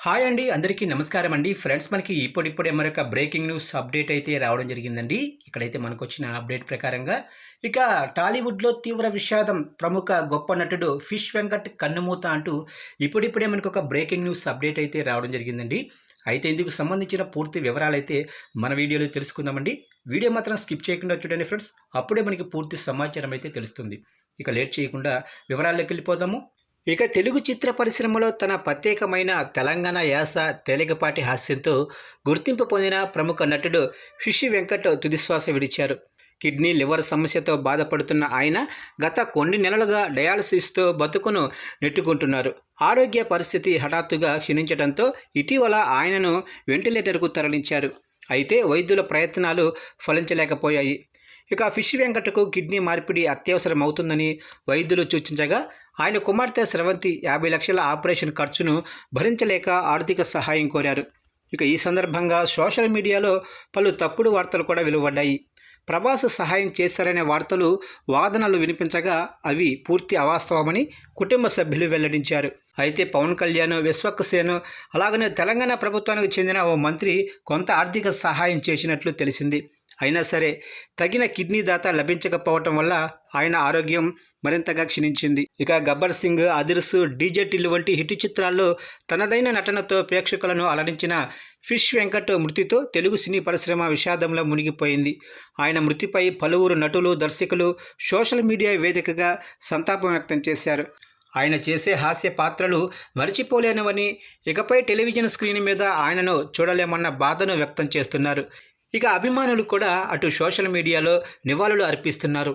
Hi అండి అందరికీ నమస్కారం అండి. ఫ్రెండ్స్ మనకి ఇప్పుడిప్పుడే మరొక బ్రేకింగ్ న్యూస్ అప్డేట్ అయితే రావడం జరిగిందండి. ఇక్కడైతే మనకు వచ్చిన అప్డేట్ ప్రకారంగా ఇక టాలీవుడ్లో తీవ్ర విషాదం ప్రముఖ గొప్ప నటుడు ఫిష్ వెంకట్ కన్నుమూత అంటూ ఇప్పుడిప్పుడే మనకు ఒక బ్రేకింగ్ న్యూస్ అప్డేట్ అయితే రావడం జరిగిందండి. అయితే ఇందుకు సంబంధించిన పూర్తి వివరాలు అయితే మన వీడియోలో తెలుసుకుందామండి. వీడియో మాత్రం స్కిప్ చేయకుండా చూడండి ఫ్రెండ్స్. అప్పుడే మనకి పూర్తి సమాచారం అయితే తెలుస్తుంది. ఇక లేట్ చేయకుండా వివరాల్లోకి వెళ్ళిపోదాము. ఇక తెలుగు చిత్ర పరిశ్రమలో తన ప్రత్యేకమైన తెలంగాణ యాస తేలికపాటి హాస్యంతో గుర్తింపు పొందిన ప్రముఖ నటుడు ఫిషి వెంకట్ తుదిశ్వాస విడిచారు. కిడ్నీ లివర్ సమస్యతో బాధపడుతున్న ఆయన గత కొన్ని నెలలుగా డయాలసిస్తో బతుకును నెట్టుకుంటున్నారు. ఆరోగ్య పరిస్థితి హఠాత్తుగా క్షీణించడంతో ఇటీవల ఆయనను వెంటిలేటర్కు తరలించారు. అయితే వైద్యుల ప్రయత్నాలు ఫలించలేకపోయాయి. ఇక ఫిష్ వెంకటకు కిడ్నీ మార్పిడి అత్యవసరం అవుతుందని వైద్యులు సూచించగా ఆయన కుమార్తె స్రవంతి యాభై లక్షల ఆపరేషన్ ఖర్చును భరించలేక ఆర్థిక సహాయం కోరారు. ఇక ఈ సందర్భంగా సోషల్ మీడియాలో పలు తప్పుడు వార్తలు కూడా వెలువడ్డాయి. ప్రభాస్ సహాయం చేశారనే వార్తలు వాదనలు వినిపించగా అవి పూర్తి అవాస్తవమని కుటుంబ సభ్యులు వెల్లడించారు. అయితే పవన్ కళ్యాణ్ విశ్వక్సేను అలాగనే తెలంగాణ ప్రభుత్వానికి చెందిన ఓ మంత్రి కొంత ఆర్థిక సహాయం చేసినట్లు తెలిసింది. అయినా సరే తగిన కిడ్నీ దాత లభించకపోవటం వల్ల ఆయన ఆరోగ్యం మరింతగా క్షీణించింది. ఇక గబ్బర్ సింగ్ అదిర్స్ డీజే టిల్లు వంటి హిట్ చిత్రాల్లో తనదైన నటనతో ప్రేక్షకులను అలరించిన ఫిష్ వెంకట్ మృతితో తెలుగు సినీ పరిశ్రమ విషాదంలో మునిగిపోయింది. ఆయన మృతిపై పలువురు నటులు దర్శకులు సోషల్ మీడియా వేదికగా సంతాపం వ్యక్తం చేశారు. ఆయన చేసే హాస్య పాత్రలు మరిచిపోలేనివని ఇకపై టెలివిజన్ స్క్రీన్ మీద ఆయనను చూడలేమన్న బాధను వ్యక్తం చేస్తున్నారు. ఇక అభిమానులు కూడా అటు సోషల్ మీడియాలో నివాళులు అర్పిస్తున్నారు.